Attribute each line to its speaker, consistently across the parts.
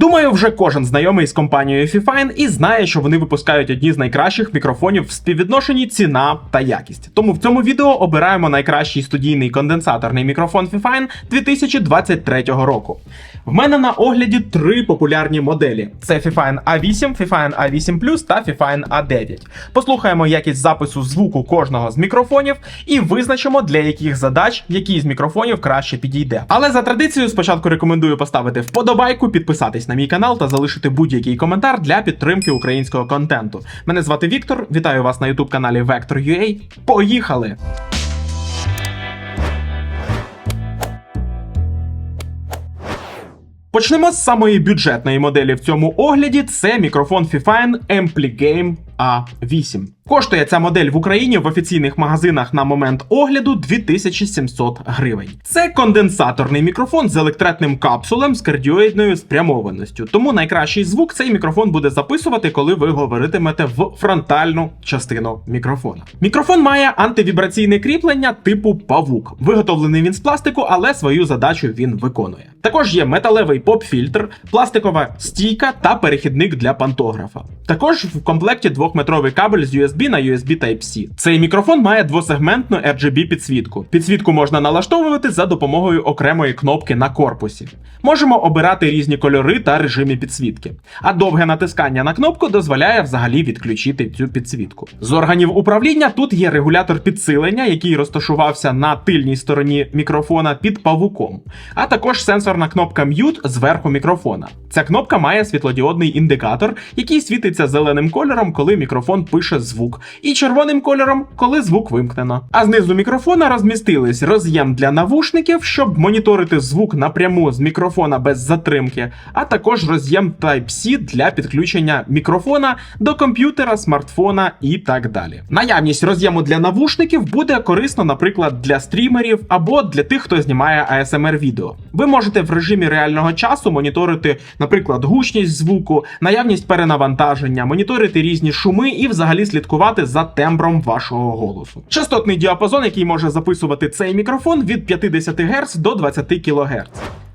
Speaker 1: Думаю, вже кожен знайомий з компанією Fifine і знає, що вони випускають одні з найкращих мікрофонів в співвідношенні ціна та якість. Тому в цьому відео обираємо найкращий студійний конденсаторний мікрофон Fifine 2023 року. В мене на огляді три популярні моделі: це Fifine A8, Fifine A8 Plus та Fifine A9. Послухаємо якість запису звуку кожного з мікрофонів і визначимо для яких задач який з мікрофонів краще підійде. Але за традицією спочатку рекомендую поставити вподобайку, підписатись на мій канал та залишити будь-який коментар для підтримки українського контенту. Мене звати Віктор. Вітаю вас на youtube каналі Vector.ua. Поїхали! Почнемо з самої бюджетної моделі в цьому огляді. Це мікрофон Fifine AmpliGame A8. Коштує ця модель в Україні в офіційних магазинах на момент огляду 2700 гривень. Це конденсаторний мікрофон з електретним капсулем з кардіоїдною спрямованістю. Тому найкращий звук цей мікрофон буде записувати, коли ви говоритимете в фронтальну частину мікрофона. Мікрофон має антивібраційне кріплення типу павук. Виготовлений він з пластику, але свою задачу він виконує. Також є металевий поп-фільтр, пластикова стійка та перехідник для пантографа. Також в комплекті двохметровий кабель з USB на USB Type-C. Цей мікрофон має двосегментну RGB підсвітку. Підсвітку можна налаштовувати за допомогою окремої кнопки на корпусі. Можемо обирати різні кольори та режими підсвітки. А довге натискання на кнопку дозволяє взагалі відключити цю підсвітку. З органів управління тут є регулятор підсилення, який розташувався на тильній стороні мікрофона під павуком, а також сенсорна кнопка Mute зверху мікрофона. Ця кнопка має світлодіодний індикатор, який світиться зеленим кольором, коли мікрофон пише звук, і червоним кольором, коли звук вимкнено. А знизу мікрофона розмістились роз'єм для навушників, щоб моніторити звук напряму з мікрофона без затримки, а також роз'єм Type-C для підключення мікрофона до комп'ютера, смартфона і так далі. Наявність роз'єму для навушників буде корисно, наприклад, для стрімерів або для тих, хто знімає ASMR відео. Ви можете в режимі реального часу моніторити, наприклад, гучність звуку, наявність перенавантаження, моніторити різні шуми і взагалі слідкувати за тембром вашого голосу. Частотний діапазон, який може записувати цей мікрофон, від 50 Гц до 20 кГц.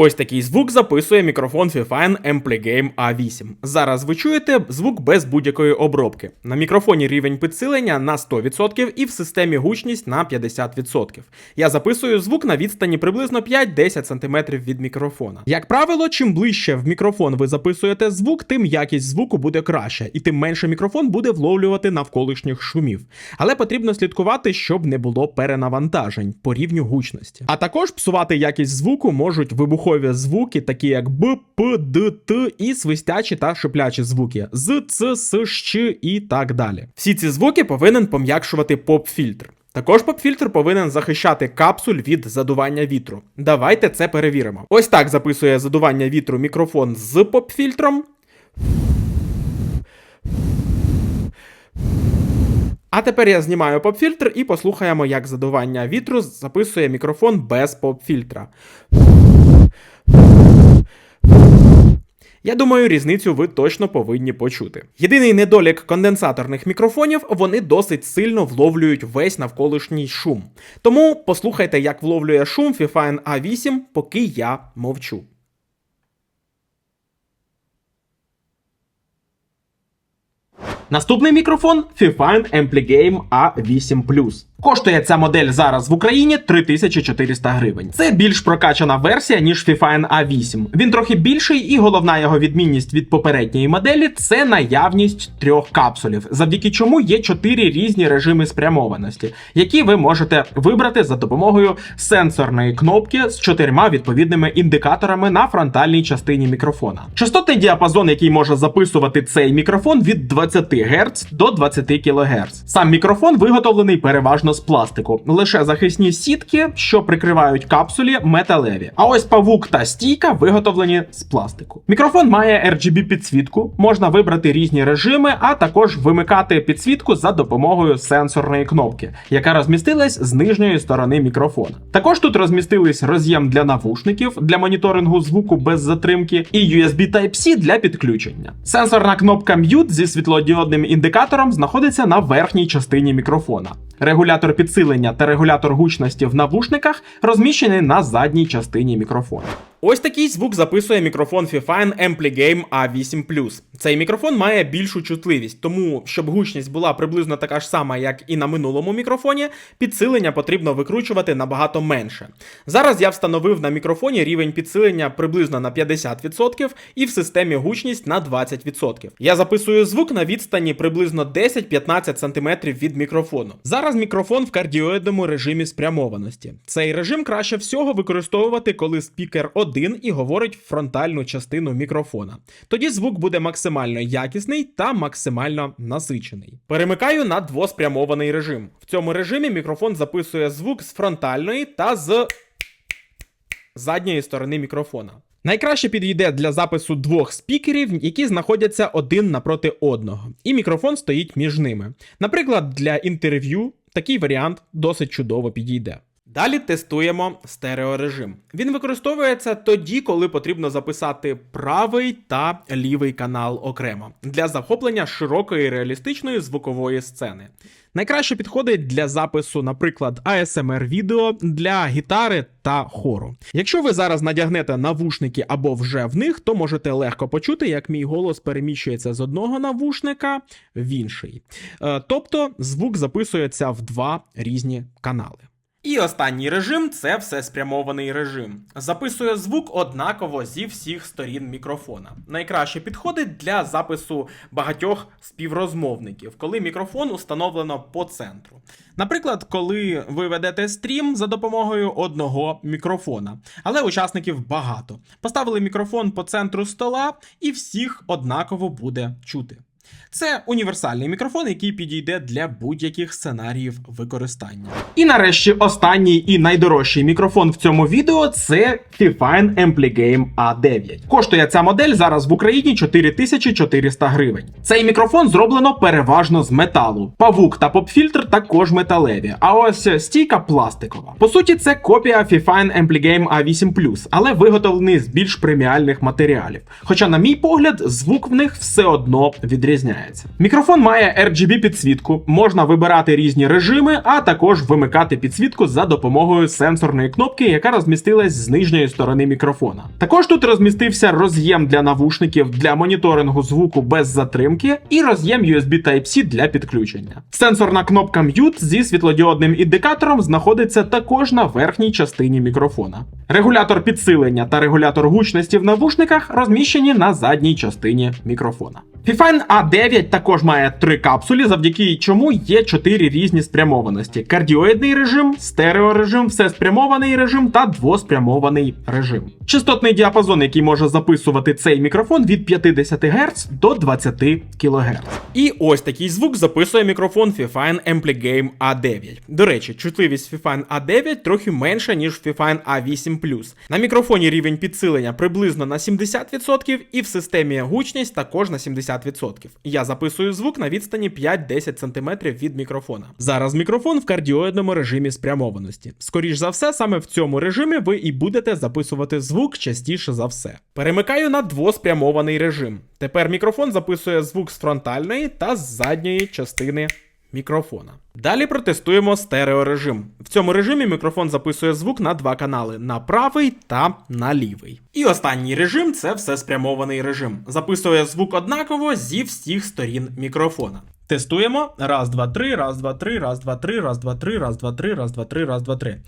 Speaker 1: Ось такий звук записує мікрофон Fifine AmpliGame A8. Зараз ви чуєте звук без будь-якої обробки. На мікрофоні рівень підсилення на 100% і в системі гучність на 50%. Я записую звук на відстані приблизно 5-10 см від мікрофона. Як правило, чим ближче в мікрофон ви записуєте звук, тим якість звуку буде краща, і тим менше мікрофон буде вловлювати навколишніх шумів. Але потрібно слідкувати, щоб не було перенавантажень по рівню гучності. А також псувати якість звуку можуть вибухові звуки, такі як Б, П, Д, Т і свистячі та шиплячі звуки з, Ц, С, Щ і так далі. Всі ці звуки повинен пом'якшувати поп-фільтр. Також поп-фільтр повинен захищати капсуль від задування вітру. Давайте це перевіримо. Ось так записує задування вітру мікрофон з поп-фільтром. А тепер я знімаю поп-фільтр і послухаємо, як задування вітру записує мікрофон без поп-фільтра. Я думаю, різницю ви точно повинні почути. Єдиний недолік конденсаторних мікрофонів вони досить сильно вловлюють весь навколишній шум. Тому послухайте, як вловлює шум Fifine A8, поки я мовчу. Наступний мікрофон Fifine AmpliGame A8 Коштує ця модель зараз в Україні 3400 гривень. Це більш прокачана версія, ніж Fifine A8. Він трохи більший, і головна його відмінність від попередньої моделі це наявність трьох капсулів, завдяки чому є чотири різні режими спрямованості, які ви можете вибрати за допомогою сенсорної кнопки з чотирма відповідними індикаторами на фронтальній частині мікрофона. Частотний діапазон, який може записувати цей мікрофон від 20 Гц до 20 кГц. Сам мікрофон виготовлений переважно з пластику. Лише захисні сітки, що прикривають капсулі, металеві. А ось павук та стійка виготовлені з пластику. Мікрофон має RGB підсвітку, можна вибрати різні режими, а також вимикати підсвітку за допомогою сенсорної кнопки, яка розмістилась з нижньої сторони мікрофона. Також тут розмістились роз'єм для навушників для моніторингу звуку без затримки і USB Type-C для підключення. Сенсорна кнопка Mute зі світлодіодним індикатором знаходиться на верхній частині мікрофона. Регулятор підсилення та регулятор гучності в навушниках розміщені на задній частині мікрофона. Ось такий звук записує мікрофон Fifine Ampligame A8 Цей мікрофон має більшу чутливість, тому щоб гучність була приблизно така ж сама, як і на минулому мікрофоні, підсилення потрібно викручувати набагато менше. Зараз я встановив на мікрофоні рівень підсилення приблизно на 50% і в системі гучність на 20%. Я записую звук на відстані приблизно 10-15 см від мікрофону. Зараз мікрофон в кардіоїдному режимі спрямованості. Цей режим краще всього використовувати, коли спікер один і говорить в фронтальну частину мікрофона. Тоді звук буде максимально якісний та максимально насичений. Перемикаю на двоспрямований режим. В цьому режимі мікрофон записує звук з фронтальної та з задньої сторони мікрофона. Найкраще підійде для запису двох спікерів, які знаходяться один напроти одного, і мікрофон стоїть між ними. Наприклад, для інтерв'ю такий варіант досить чудово підійде. Далі тестуємо стереорежим. Він використовується тоді, коли потрібно записати правий та лівий канал окремо для захоплення широкої реалістичної звукової сцени. Найкраще підходить для запису, наприклад, ASMR відео для гітари та хору. Якщо ви зараз надягнете навушники або вже в них, то можете легко почути, як мій голос переміщується з одного навушника в інший. Е, Тобто звук записується в два різні канали. І останній режим це всеспрямований режим. Записує звук однаково зі всіх сторін мікрофона. Найкраще підходить для запису багатьох співрозмовників, коли мікрофон установлено по центру. Наприклад, коли ви ведете стрім за допомогою одного мікрофона, але учасників багато. Поставили мікрофон по центру стола, і всіх однаково буде чути. Це універсальний мікрофон, який підійде для будь-яких сценаріїв використання. І нарешті останній і найдорожчий мікрофон в цьому відео це Fifine Ampligame A9. Коштує ця модель зараз в Україні 4400 гривень. Цей мікрофон зроблено переважно з металу. Павук та попфільтр також металеві, а ось стійка пластикова. По суті, це копія Fifine Ampligame A8 але виготовлений з більш преміальних матеріалів. Хоча, на мій погляд, звук в них все одно відрізняється. Мікрофон має RGB підсвітку, можна вибирати різні режими, а також вимикати підсвітку за допомогою сенсорної кнопки, яка розмістилась з нижньої сторони мікрофона. Також тут розмістився роз'єм для навушників для моніторингу звуку без затримки і роз'єм USB Type-C для підключення. Сенсорна кнопка Mute зі світлодіодним індикатором знаходиться також на верхній частині мікрофона. Регулятор підсилення та регулятор гучності в навушниках розміщені на задній частині мікрофона. Fifine A9 також має три капсулі, завдяки чому є чотири різні спрямованості: кардіоїдний режим, стереорежим, всеспрямований режим та двоспрямований режим. Частотний діапазон, який може записувати цей мікрофон від 50 Гц до 20 кГц. І ось такий звук записує мікрофон Fifine Ampligame A9. До речі, чутливість Fifine A9 трохи менша, ніж Fifine A8 На мікрофоні рівень підсилення приблизно на 70%, і в системі гучність також на 70%. Я записую звук на відстані 5-10 см від мікрофона. Зараз мікрофон в кардіоїдному режимі спрямованості. Скоріш за все, саме в цьому режимі ви і будете записувати звук частіше за все. Перемикаю на двоспрямований режим. Тепер мікрофон записує звук з фронтальної та з задньої частини мікрофона. Далі протестуємо стереорежим. В цьому режимі мікрофон записує звук на два канали: на правий та на лівий. І останній режим це всеспрямований режим. Записує звук однаково зі всіх сторін мікрофона. Тестуємо. Раз, два, три, раз, два, три, раз, два, три, раз, два, три, раз, два, три, раз, два, три, раз, два, три.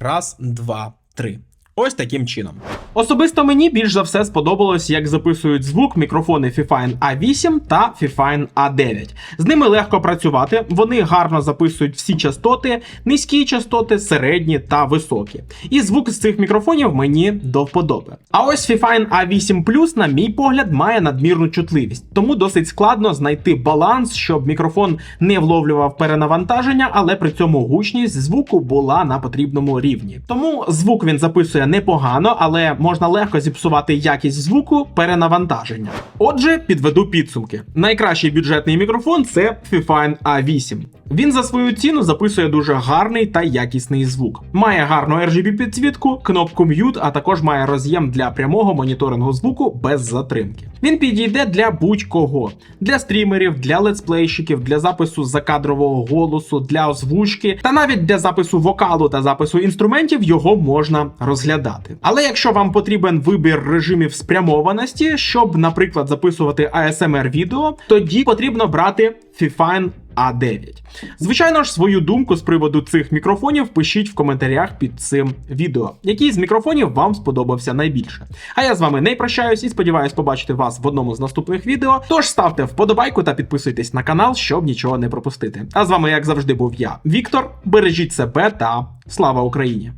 Speaker 1: Раз, два, три. Ось таким чином. Особисто мені більш за все сподобалось, як записують звук мікрофони Fifine A8 та Fifine A9. З ними легко працювати, вони гарно записують всі частоти, низькі частоти, середні та високі. І звук з цих мікрофонів мені до вподоби. А ось Fifine A8 Plus, на мій погляд, має надмірну чутливість, тому досить складно знайти баланс, щоб мікрофон не вловлював перенавантаження, але при цьому гучність звуку була на потрібному рівні. Тому звук він записує непогано, але можна легко зіпсувати якість звуку перенавантаження. Отже, підведу підсумки. Найкращий бюджетний мікрофон це Fifine A8. Він за свою ціну записує дуже гарний та якісний звук. Має гарну RGB підсвітку, кнопку Mute, а також має роз'єм для прямого моніторингу звуку без затримки. Він підійде для будь-кого: для стрімерів, для летсплейщиків, для запису закадрового голосу, для озвучки, та навіть для запису вокалу та запису інструментів його можна розглядати. Але якщо вам потрібен вибір режимів спрямованості, щоб, наприклад, записувати ASMR відео, тоді потрібно брати Fifine A9. Звичайно ж, свою думку з приводу цих мікрофонів пишіть в коментарях під цим відео, який з мікрофонів вам сподобався найбільше. А я з вами не прощаюсь і сподіваюсь побачити вас в одному з наступних відео. Тож ставте вподобайку та підписуйтесь на канал, щоб нічого не пропустити. А з вами, як завжди, був я, Віктор. Бережіть себе та слава Україні!